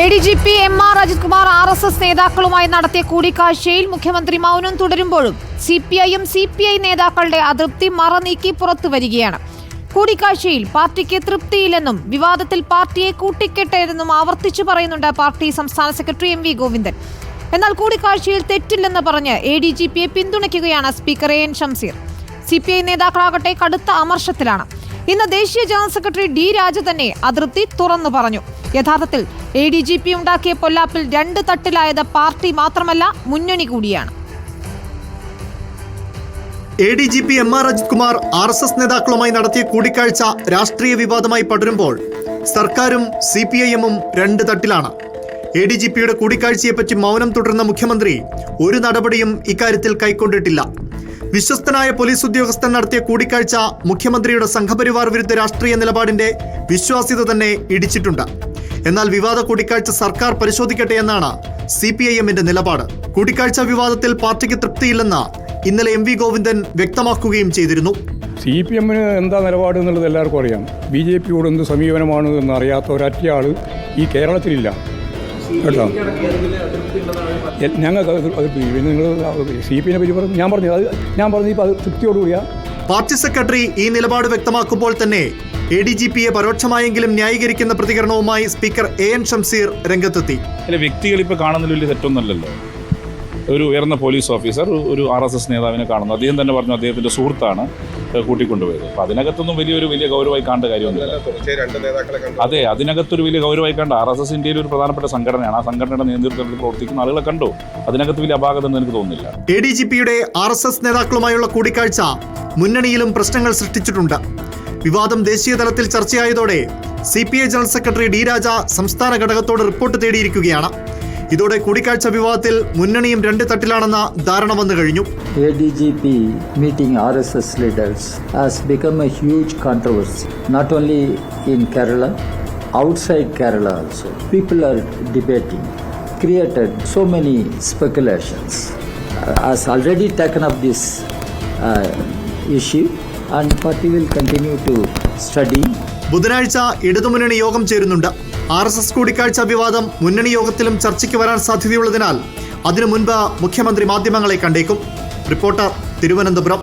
A D G P M R Ajith Kumar R S S നേതാക്കളുമായി നടത്തിയ കൂടിക്കാഴ്ചയിൽ മുഖ്യമന്ത്രി മൗനം തുടരുമ്പോഴും സി പി ഐയും സി പി ഐ നേതാക്കളുടെ അതൃപ്തി മറനീക്കി പുറത്തു വരികയാണ്. കൂടിക്കാഴ്ചയിൽ പാർട്ടിക്ക് തൃപ്തിയില്ലെന്നും വിവാദത്തിൽ പാർട്ടിയെ കൂട്ടിക്കെട്ടരുതെന്നും ആവർത്തിച്ചു പറയുന്നുണ്ട് പാർട്ടി സംസ്ഥാന സെക്രട്ടറി എം വി ഗോവിന്ദൻ. എന്നാൽ കൂടിക്കാഴ്ചയിൽ തെറ്റില്ലെന്ന് പറഞ്ഞ് എ ഡി ജി പിയെ പിന്തുണയ്ക്കുകയാണ് speaker A N Shamseer C P I നേതാക്കളാകട്ടെ കടുത്ത അമർഷത്തിലാണ്. ഇന്ന് ദേശീയ ജനറൽ സെക്രട്ടറി ഡി രാജ തന്നെ അതിർത്തി തുറന്നു പറഞ്ഞു. യഥാർത്ഥത്തിൽ എ ഡി ജി പി ഉണ്ടാക്കിയ പൊല്ലാപ്പിൽ രണ്ട് തട്ടിലായത് പാർട്ടി മാത്രമല്ല മുന്നണി കൂടിയാണ്. A D G P M R Ajith Kumar R S S നേതാക്കളുമായി നടത്തിയ കൂടിക്കാഴ്ച രാഷ്ട്രീയ വിവാദമായി പടരുമ്പോൾ സർക്കാരും സി പി ഐ എമ്മും രണ്ട് തട്ടിലാണ്. എ ഡി ജി പിയുടെ കൂടിക്കാഴ്ചയെപ്പറ്റി മൗനം തുടർന്ന മുഖ്യമന്ത്രി ഒരു നടപടിയും ഇക്കാര്യത്തിൽ കൈക്കൊണ്ടിട്ടില്ല. വിശ്വസ്തനായ പോലീസ് ഉദ്യോഗസ്ഥൻ നടത്തിയ കൂടിക്കാഴ്ച മുഖ്യമന്ത്രിയുടെ സംഘപരിവാർ വിരുദ്ധ രാഷ്ട്രീയ നിലപാടിന്റെ വിശ്വാസ്യത തന്നെ ഇടിച്ചിട്ടുണ്ട്. എന്നാൽ വിവാദ കൂടിക്കാഴ്ച സർക്കാർ പരിശോധിക്കട്ടെ എന്നാണ് സി പി ഐ എമ്മിന്റെ നിലപാട്. കൂടിക്കാഴ്ച വിവാദത്തിൽ പാർട്ടിക്ക് തൃപ്തിയില്ലെന്ന് ഇന്നലെ എം വി ഗോവിന്ദൻ വ്യക്തമാക്കുകയും ചെയ്തിരുന്നു. സി പി എമ്മിന് എന്താ നിലപാട് എന്നുള്ളത് എല്ലാവർക്കും അറിയാം. ബി ജെ പിയോട് എന്ത് സമീപനമാണ് എന്ന് അറിയാത്ത ഒരറ്റയാൾ ഈ കേരളത്തിലില്ല. കേട്ടോ. എ- ഞങ്ങൾക്ക് അത് പിന്നെ നിങ്ങൾ സി പി പറ്റി പറഞ്ഞു. ഞാൻ പറഞ്ഞു അത് ഞാൻ പറഞ്ഞു ഇപ്പോൾ അത് തൃപ്തിയോടുകൂടിയ. പാർട്ടി സെക്രട്ടറി ഈ നിലപാട് വ്യക്തമാക്കുമ്പോൾ തന്നെ എ ഡി ജി പിയെ പരോക്ഷമായെങ്കിലും ന്യായീകരിക്കുന്ന പ്രതികരണവുമായി സ്പീക്കർ എ എൻ ഷംസീർ രംഗത്തെത്തി. വ്യക്തികൾ ഇപ്പൊ കാണുന്നതിൽ വലിയ തെറ്റൊന്നല്ലല്ലോ ഒരു ഉയർന്ന പോലീസ് ഓഫീസർ ഒരു ആർ എസ് എസ് നേതാവിനെ കാണുന്നു. അദ്ദേഹം തന്നെ പറഞ്ഞു അദ്ദേഹത്തിന്റെ സുഹൃത്താണ് കൂട്ടിക്കൊണ്ടുപോയത്. അപ്പോൾ അതിനകത്തൊന്നും വലിയൊരു വലിയ ഗൗരവമായി കാണേണ്ട കാര്യമൊന്നുമില്ല. തുടർച്ചയായി രണ്ട് നേതാക്കളെ കണ്ടു. അതെ അതിനകത്തൊരു വലിയ ഗൗരവമായി കണ്ട ആർ എസ് എസ് ഇന്ത്യയിൽ ഒരു പ്രധാനപ്പെട്ട സംഘടനയാണ്. ആ സംഘടനയുടെ നേതൃത്വത്തിൽ പ്രവർത്തിക്കുന്ന ആളുകളെ കണ്ടു. അതിനകത്ത് വലിയ അപാകത എന്ന് എനിക്ക് തോന്നുന്നില്ല. എ ഡി ജി പിയുടെ ആർ എസ് എസ് നേതാക്കളുമായുള്ള കൂടിക്കാഴ്ച മുന്നണിയിലും പ്രശ്നങ്ങൾ സൃഷ്ടിച്ചിട്ടുണ്ട്. വിവാദം ദേശീയ തലത്തിൽ ചർച്ചയായതോടെ C P I general secretary D Raja സംസ്ഥാന ഘടകത്തോട് റിപ്പോർട്ട് തേടിയിരിക്കുകയാണ്. ഇതോടെ കൂടിക്കാഴ്ച വിവാദത്തിൽ മുന്നണിയും രണ്ട് തട്ടിലാണെന്ന ധാരണ വന്നു കഴിഞ്ഞു ADGP meeting RSS leaders has become a huge controversy, not only in Kerala, outside Kerala also. People are debating, created so many speculations. Uh, Has already taken up this uh, issue, and party will continue to study ബുധനാഴ്ച ഇടതുമുന്നണി യോഗം ചേരുന്നുണ്ട് R S S കൂടിക്കാഴ്ച വിവാദം മുന്നണി യോഗത്തിലും ചർച്ചയ്ക്ക് വരാൻ സാധ്യതയുള്ളതിനാൽ അതിനു മുൻപ് മുഖ്യമന്ത്രി മാധ്യമങ്ങളെ കണ്ടേക്കും. റിപ്പോർട്ടർ തിരുവനന്തപുരം.